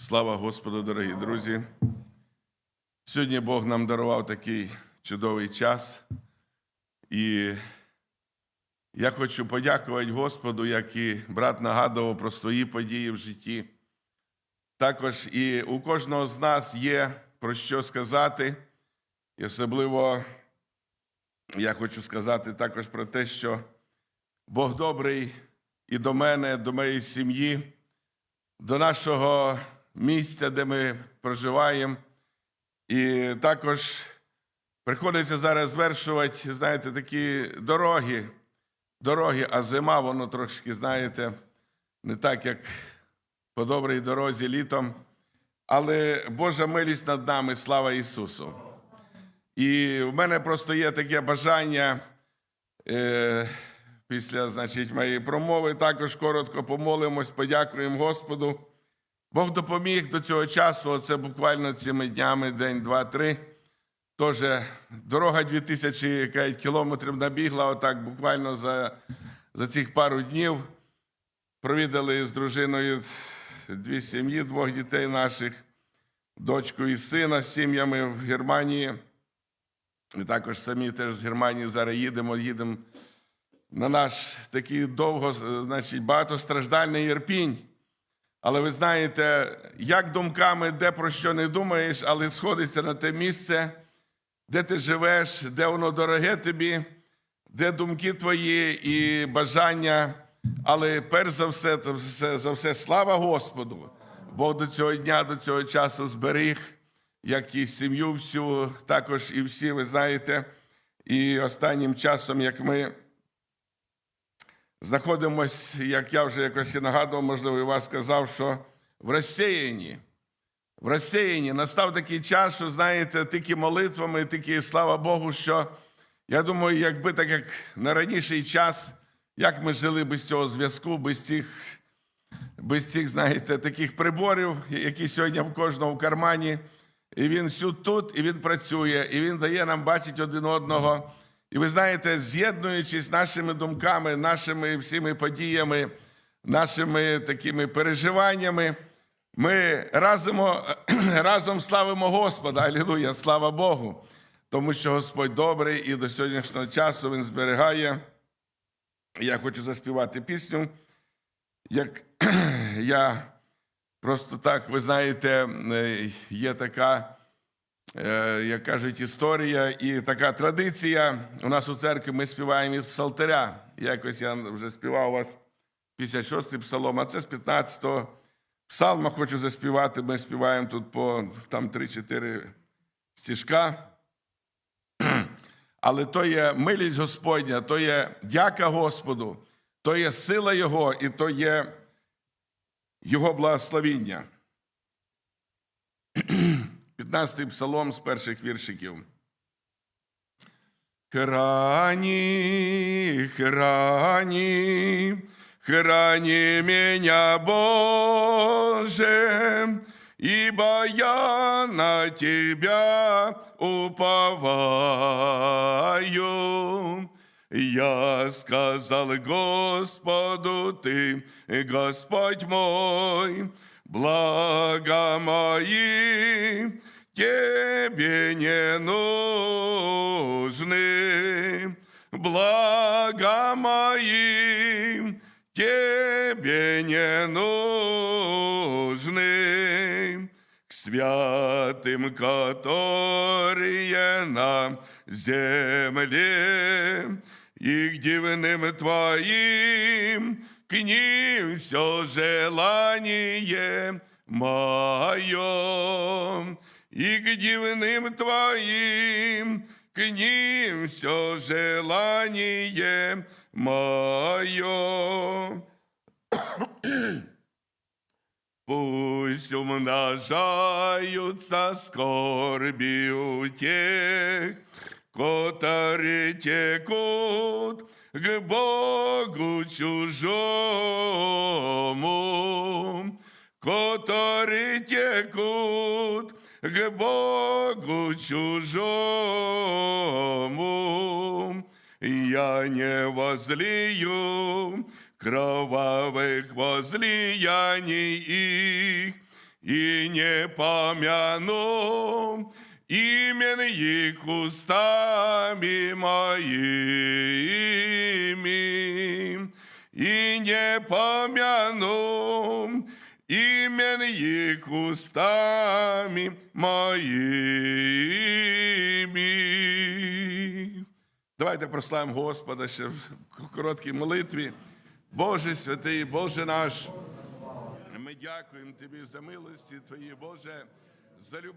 Слава Господу, дорогі друзі. Сьогодні Бог нам дарував такий чудовий час. І я хочу подякувати Господу, як і брат нагадував про свої події в житті. Також і у кожного з нас є про що сказати. І особливо я хочу сказати також про те, що Бог добрий і до мене, до моєї сім'ї, до нашого місця, де ми проживаємо. І також приходиться зараз звершувати, знаєте, такі дороги, дороги, а зима, воно трошки, знаєте, не так, як по добрій дорозі літом. Але Божа милість над нами, слава Ісусу. І в мене просто є таке бажання е, після значить, моєї промови також коротко помолимось, подякуємо Господу. Бог допоміг до цього часу, оце буквально цими днями, день, два, три. Тож дорога 2000 кажуть, кілометрів набігла, отак буквально за, за цих пару днів. Провідали з дружиною дві сім'ї, двох дітей наших, дочку і сина з сім'ями в Германії. І також самі теж з Германії зараз їдемо, їдемо на наш такий довго, значить, багатостраждальний Єрпінь. Але ви знаєте, як думками, де про що не думаєш, але сходиться на те місце, де ти живеш, де воно дороге тобі, де думки твої і бажання. Але перш за все, за все, слава Господу, Бог до цього дня, до цього часу зберіг, як і сім'ю всю, також і всі, ви знаєте. І останнім часом, як ми знаходимось, як я вже якось і нагадував, можливо, і вас сказав, що в розсіянні. В розсіянні настав такий час, що знаєте, тільки молитвами, тільки слава Богу, що я думаю, якби так як на раніший час, як ми жили без цього зв'язку, без цих, без цих, знаєте, таких приборів, які сьогодні в кожного в кармані. І він всю тут, і він працює, і він дає нам бачити один одного. І ви знаєте, з'єднуючись нашими думками, нашими всіми подіями, нашими такими переживаннями, ми разом, разом славимо Господа. Алілуя, слава Богу. Тому що Господь добрий і до сьогоднішнього часу Він зберігає. Я хочу заспівати пісню. Як я просто так, ви знаєте, е, є така як кажуть, історія і така традиція. У нас у церкві ми співаємо із псалтиря. Якось я вже співав у вас 56-й псалом, а це з 15-го псалма хочу заспівати. Ми співаємо тут по там 3-4 стіжка. Але то є милість Господня, то є дяка Господу, то є сила Його і то є Його благословіння. 15-й псалом з перших віршиків. Храни, храни, храни меня, Боже, ибо я на Тебя уповаю. Я сказал Господу, Ты, Господь мой, блага мои Тебе не нужны, блага мои Тебе не нужны, к святым, которые на земле, и к дивным Твоим, к ним все желание мое, И к дивным Твоим, к ним все желание мое. Пусть умножаются скорби у тех, которые текут к Богу чужому, которые текут к Богу чужому. Я не возлию кровавых возлияний их, и не помяну имен их устами моими, и не помяну имен их устами моїми. Давайте прославимо Господа ще в короткій молитві. Боже святий, Боже наш, ми дякуємо Тобі за милості Твої, Боже, за любов.